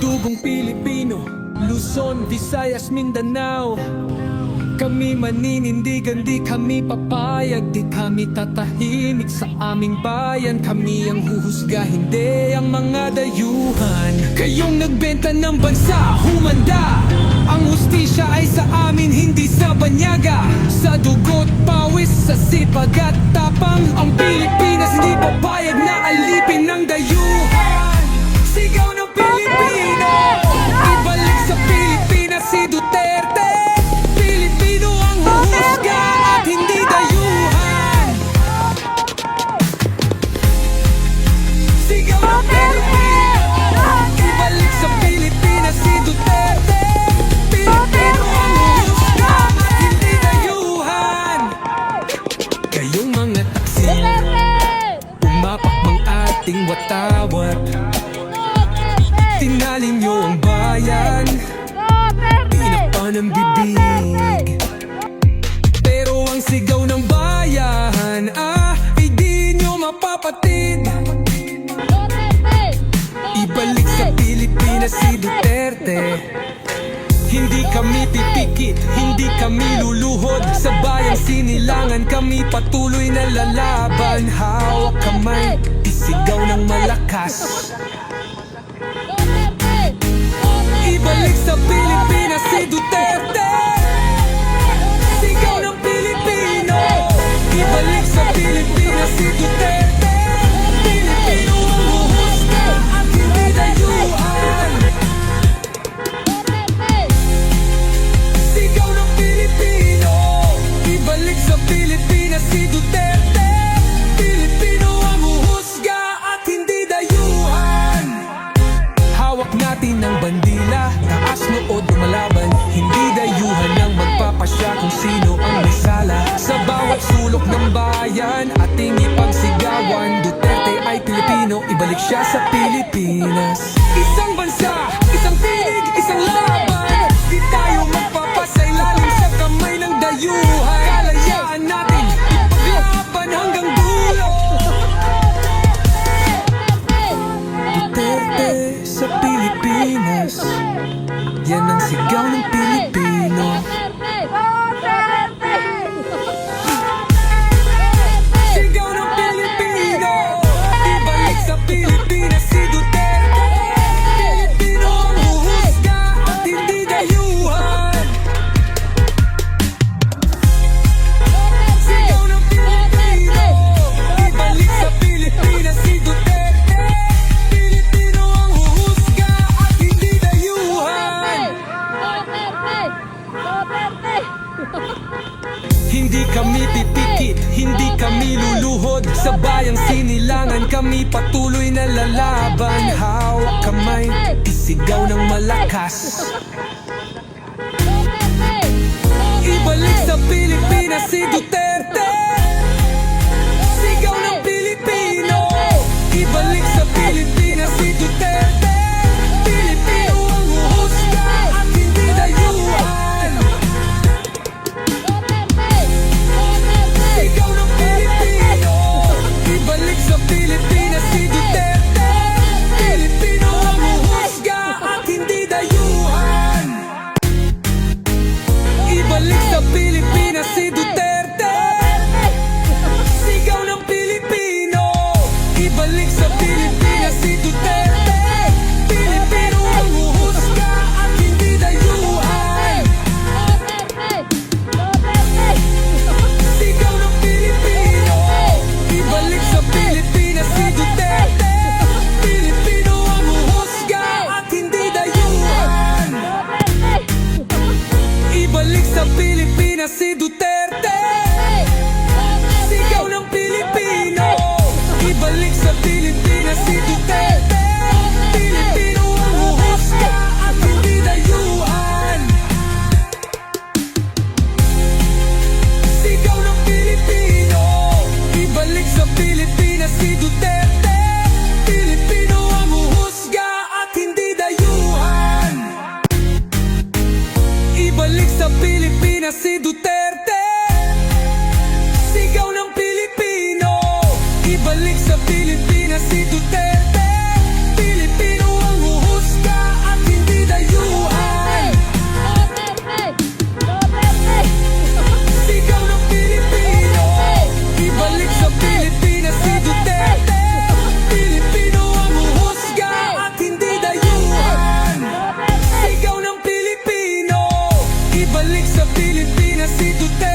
Dugong Pilipino, Luzon, Visayas, Mindanao Kami maninindigan, di kami papayag Di kami tatahimik sa aming bayan. Kami ang huhusga, hindi ang mga dayuhan. Kayong nagbenta ng bansa, humanda. Ang hustisya ay sa amin, hindi sa banyaga. Sa dugot, pawis, sa sipag at tapang Ang Pilipinas. Hindi papayag na alipin ng ating watawat. Tinalim niyo ang bayan. Tinapa ng bibig. Pero ang sigaw ng bayan Ah, ay di nyo mapapatid. Ibalik sa Pilipinas si Duterte. Hindi kami pipikit, hindi kami luluhod. Sa bayang sinilangan kami patuloy na lalaban. Hawak kamay, isigaw ng malakas. Ibalik sa Pilipinas si Duterte Kung sino ang may sala Sa bawat sulok ng bayan. Ating ipagsigawan Duterte ay Pilipino Ibalik siya sa Pilipinas. Isang bansa, isang tinig, isang laban. Di tayo magpapasailalim sa kamay ng dayuhan. Kalayaan natin ipaglaban hanggang dulo. Duterte sa Pilipinas. Yan ang sigaw ng Pilipino luluhod Sa bayang sinilangan kami patuloy na lalaban. Hawak kamay, isigaw ng malakas. Ibalik sa Pilipinas si Duterte Seni Balik sa Pilipinas, ito tayo